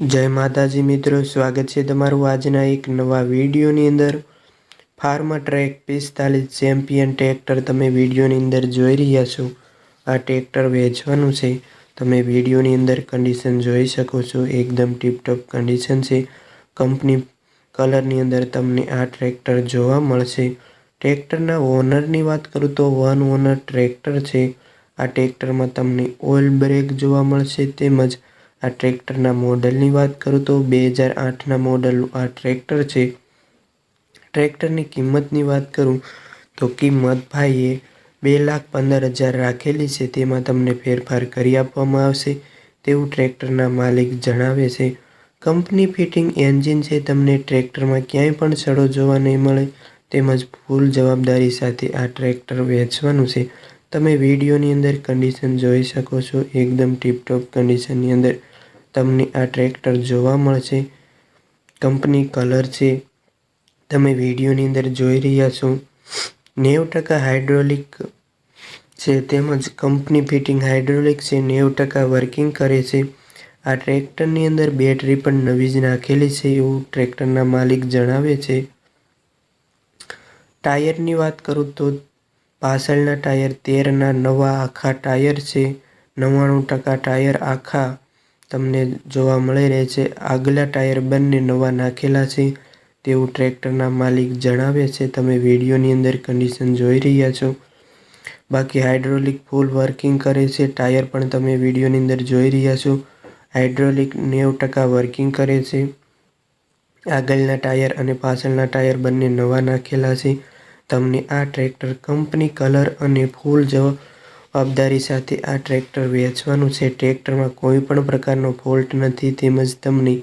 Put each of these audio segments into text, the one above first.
જય માતાજી મિત્રો, સ્વાગત છે તમારું આજના એક નવા વિડીયોની અંદર. ફાર્મા ટ્રેક પિસ્તાલીસ ચેમ્પિયન ટ્રેક્ટર તમે વિડીયોની અંદર જોઈ રહ્યા છો. આ ટ્રેક્ટર વેચવાનું છે. તમે વિડીયોની અંદર કન્ડિશન જોઈ શકો છો. એકદમ ટીપટોપ કન્ડિશન છે. કંપની કલરની અંદર તમને આ ટ્રેક્ટર જોવા મળશે. ટ્રેક્ટરના ઓનરની વાત કરું તો વન ઓનર ટ્રેક્ટર છે. આ ટ્રેક્ટરમાં તમને ઓઇલ બ્રેક જોવા મળશે તેમજ આ ટ્રેક્ટરના મોડલની વાત કરું તો બે હજાર આઠના મોડલનું આ ટ્રેક્ટર છે. ટ્રેક્ટરની કિંમતની વાત કરું તો કિંમત ભાઈએ બે લાખ પંદર હજાર રાખેલી છે. તેમાં તમને ફેરફાર કરી આપવામાં આવશે. તેવું ટ્રેક્ટરના માલિક જણાવે છે. કંપની ફિટિંગ એન્જિન છે. તમને ટ્રેક્ટરમાં ક્યાંય પણ સડો જોવા નહીં મળે. તેમજ ફૂલ જવાબદારી સાથે આ ટ્રેક્ટર વેચવાનું છે. તમે વિડીયોની અંદર કન્ડિશન જોઈ શકો છો. એકદમ ટીપટોપ કન્ડિશનની અંદર તમને આ ટ્રેક્ટર જોવા મળશે. કંપની કલર છે. તમે વિડીયોની અંદર જોઈ રહ્યા છો. નેવું ટકા હાઇડ્રોલિક છે તેમજ કંપની ફિટિંગ હાઇડ્રોલિક છે. નેવું ટકા વર્કિંગ કરે છે. આ ટ્રેક્ટરની અંદર બેટરી પણ નવી જ નાખેલી છે એવું ટ્રેક્ટરના માલિક જણાવે છે. ટાયરની વાત કરું તો પાછળના ટાયર તેરના નવા આખા ટાયર છે. નવ્વાણું ટકા ટાયર આખા તમને જોવા મળી રહે છે. આગલા ટાયર બંને નવા નાખેલા છે. તેવું ટ્રેક્ટરના માલિક જણાવે છે, તમે વિડીયોની અંદર કન્ડિશન જોઈ રહ્યા છો. બાકી હાઇડ્રોલિક ફૂલ વર્કિંગ કરે છે. ટાયર પણ તમે વિડીયોની અંદર જોઈ રહ્યા છો. હાઇડ્રોલિક નેવું ટકા વર્કિંગ કરે છે. આગળના ટાયર અને પાછળના ટાયર બંને નવા નાખેલા છે. તમને આ ટ્રેક્ટર કંપની કલર અને ફૂલ જવાબદારી સાથે આ ટ્રેક્ટર વેચવાનું છે. ટ્રેક્ટરમાં કોઈ પણ પ્રકારનો ફોલ્ટ નથી તેમજ તમને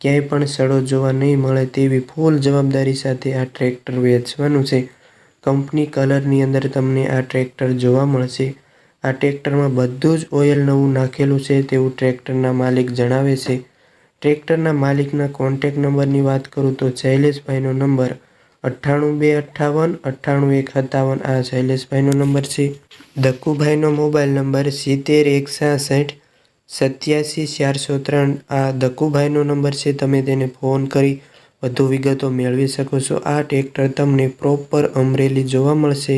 ક્યાંય પણ સડો જોવા નહીં મળે તેવી ફૂલ જવાબદારી સાથે આ ટ્રેક્ટર વેચવાનું છે. કંપની કલરની અંદર તમને આ ટ્રેક્ટર જોવા મળશે. આ ટ્રેક્ટરમાં બધું જ ઓઇલ નવું નાખેલું છે તેવું ટ્રેક્ટરના માલિક જણાવે છે. ટ્રેક્ટરના માલિકના કોન્ટેક નંબરની વાત કરું તો શૈલેષભાઈનો નંબર અઠ્ઠાણું બે અઠ્ઠાવન, અઠ્ઠાણું એક સત્તાવન. આ શૈલેષભાઈનો નંબર છે. દક્કુભાઈનો મોબાઈલ નંબર સિત્તેર એક સાસઠ સત્યાસી, ચારસો ત્રણ. આ દક્કુભાઈનો નંબર છે. તમે તેને ફોન કરી વધુ વિગતો મેળવી શકો છો. આ ટ્રેક્ટર તમને પ્રોપર અમરેલી જોવા મળશે.